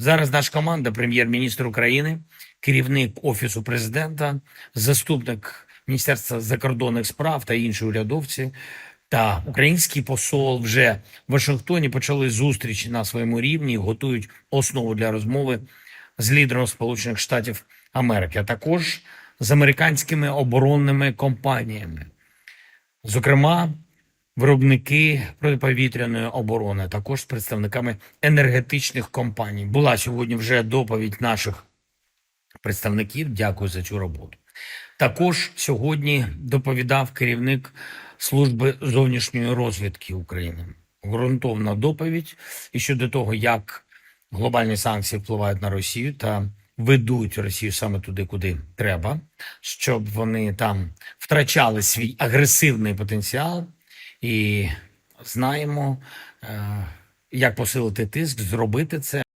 Зараз наша команда, прем'єр-міністр України, керівник офісу президента, заступник Міністерства закордонних справ та інші урядовці. Та український посол вже в Вашингтоні. Почали зустрічі на своєму рівні, готують основу для розмови з лідером Сполучених Штатів Америки, а також з американськими оборонними компаніями, зокрема виробники протиповітряної оборони, також з представниками енергетичних компаній. Була сьогодні вже доповідь наших представників. Дякую за цю роботу. Також сьогодні доповідав керівник служби зовнішньої розвідки України. Ґрунтовна доповідь і щодо того, як глобальні санкції впливають на Росію та ведуть Росію саме туди, куди треба, щоб вони там втрачали свій агресивний потенціал. І знаємо, е, як посилити тиск, зробити це.